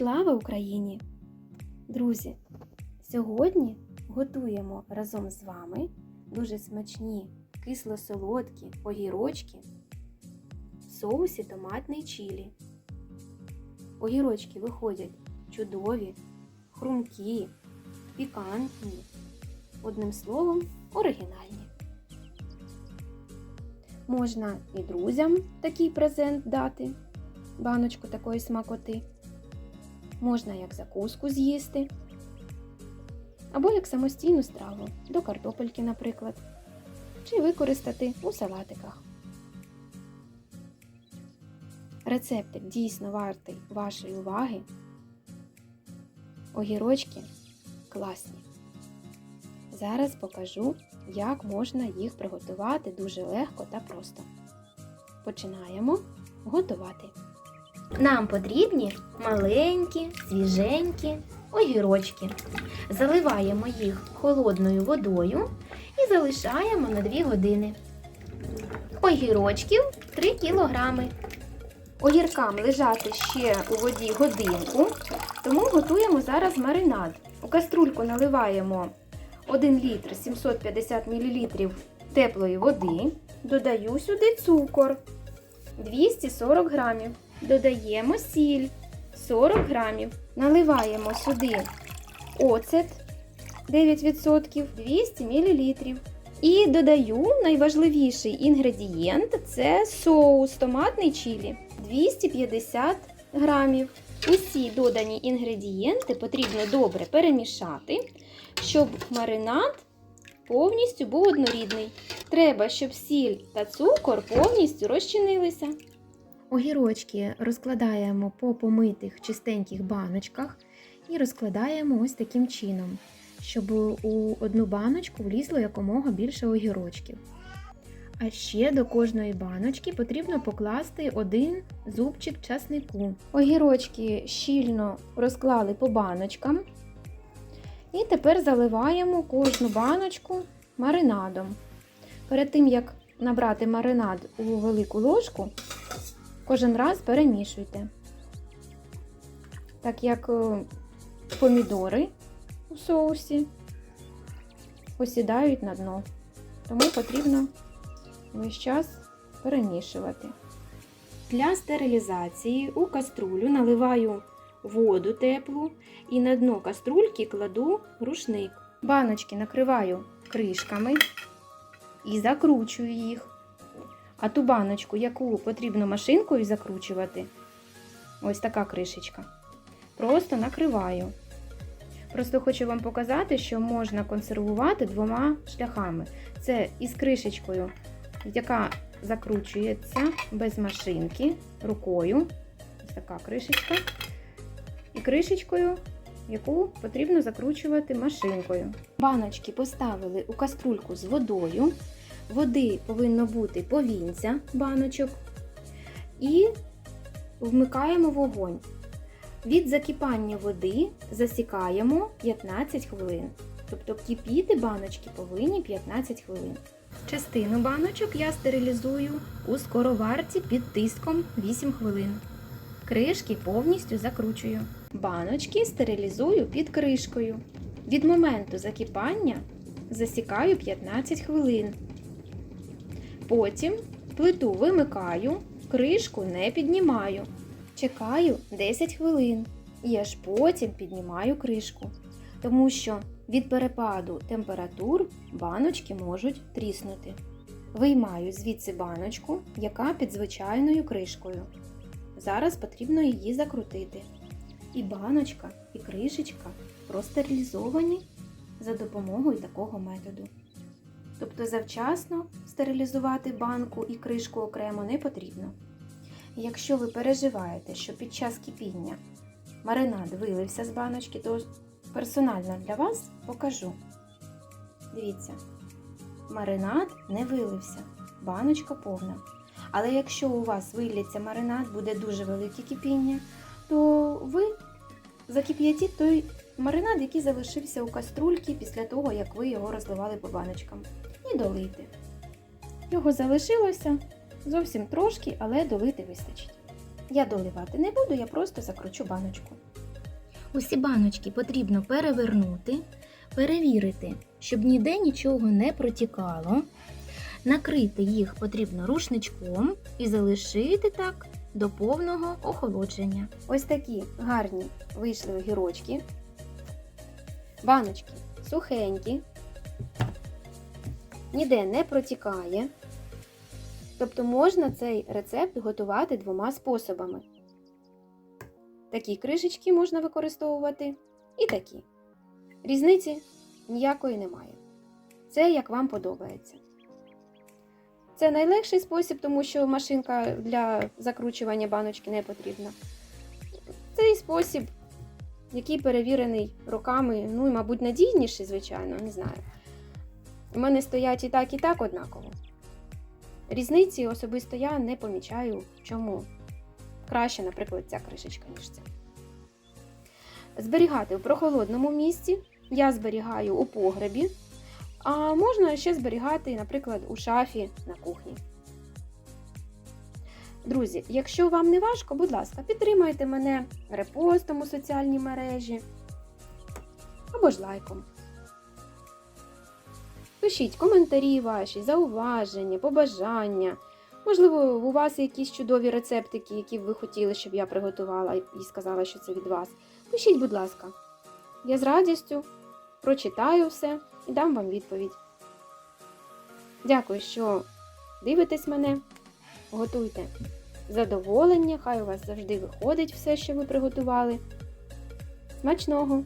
Слава Україні! Друзі! Сьогодні готуємо разом з вами дуже смачні кисло-солодкі огірочки в соусі томатний чилі. Огірочки виходять чудові, хрумкі, пікантні, одним словом, оригінальні. Можна і друзям такий презент дати, баночку такої смакоти. Можна як закуску з'їсти, або як самостійну страву до картопельки, наприклад, чи використати у салатиках. Рецептик дійсно вартий вашої уваги. Огірочки класні. Зараз покажу, як можна їх приготувати дуже легко та просто. Починаємо готувати. Нам потрібні маленькі, свіженькі огірочки. Заливаємо їх холодною водою і залишаємо на 2 години. Огірочків 3 кілограми. Огіркам лежати ще у воді годинку, тому готуємо зараз маринад. У каструльку наливаємо 1 літр 750 мл теплої води. Додаю сюди цукор 240 грамів. Додаємо сіль 40 грамів. Наливаємо сюди оцет 9% 200 мл. І додаю найважливіший інгредієнт це соус томатний чилі 250 грамів. Усі додані інгредієнти потрібно добре перемішати, щоб маринад повністю був однорідний. Треба, щоб сіль та цукор повністю розчинилися. Огірочки розкладаємо по помитих чистеньких баночках і розкладаємо ось таким чином, щоб у одну баночку влізло якомога більше огірочків. А ще до кожної баночки потрібно покласти один зубчик часнику. Огірочки щільно розклали по баночкам. І тепер заливаємо кожну баночку маринадом. Перед тим, як набрати маринад у велику ложку, кожен раз перемішуйте. Так як е, помідори у соусі посідають на дно. Тому потрібно весь час перемішувати. Для стерилізації у каструлю наливаю воду теплу і на дно каструльки кладу рушник. Баночки накриваю кришками і закручую їх. А ту баночку, яку потрібно машинкою закручувати, ось така кришечка, просто накриваю. Просто хочу вам показати, що можна консервувати двома шляхами. Це із кришечкою, яка закручується без машинки рукою. Ось така кришечка. І кришечкою, яку потрібно закручувати машинкою. Баночки поставили у каструльку з водою. Води повинно бути повінця баночок. І вмикаємо вогонь. Від закипання води засікаємо 15 хвилин. Тобто кипіти баночки повинні 15 хвилин. Частину баночок я стерилізую у скороварці під тиском 8 хвилин. Кришки повністю закручую. Баночки стерилізую під кришкою. Від моменту закипання засікаю 15 хвилин. Потім плиту вимикаю, кришку не піднімаю. Чекаю 10 хвилин і аж потім піднімаю кришку, тому що від перепаду температур баночки можуть тріснути. Виймаю звідси баночку, яка під звичайною кришкою. Зараз потрібно її закрутити. І баночка, і кришечка простерилізовані за допомогою такого методу. Тобто завчасно стерилізувати банку і кришку окремо не потрібно. Якщо ви переживаєте, що під час кипіння маринад вилився з баночки, то персонально для вас покажу. Дивіться, маринад не вилився, баночка повна. Але якщо у вас вилється маринад, буде дуже велике кипіння, то ви закип'ятіть той маринад, який залишився у каструльці після того, як ви його розливали по баночкам. І долийте. Його залишилося зовсім трошки, але долити вистачить. Я доливати не буду, я просто закручу баночку. Усі баночки потрібно перевернути, перевірити, щоб ніде нічого не протікало. Накрити їх потрібно рушничком і залишити так до повного охолодження. Ось такі гарні вийшли огірочки. Баночки сухенькі, ніде не протікає. Тобто можна цей рецепт готувати двома способами. Такі кришечки можна використовувати і такі. Різниці ніякої немає. Це як вам подобається. Це найлегший спосіб, тому що машинка для закручування баночки не потрібна. Цей спосіб, який перевірений роками, ну і, мабуть, надійніший, звичайно, не знаю. У мене стоять і так, і так однаково. Різниці особисто я не помічаю, чому краще, наприклад, ця кришечка, ніж ця. Зберігати в прохолодному місці. Я зберігаю у погребі, а можна ще зберігати, наприклад, у шафі на кухні. Друзі, якщо вам не важко, будь ласка, підтримайте мене репостом у соціальній мережі або ж лайком. Пишіть коментарі ваші, зауваження, побажання. Можливо, у вас якісь чудові рецептики, які б ви хотіли, щоб я приготувала і сказала, що це від вас. Пишіть, будь ласка. Я з радістю прочитаю все і дам вам відповідь. Дякую, що дивитесь мене. Готуйте задоволення, хай у вас завжди виходить все, що ви приготували. Смачного!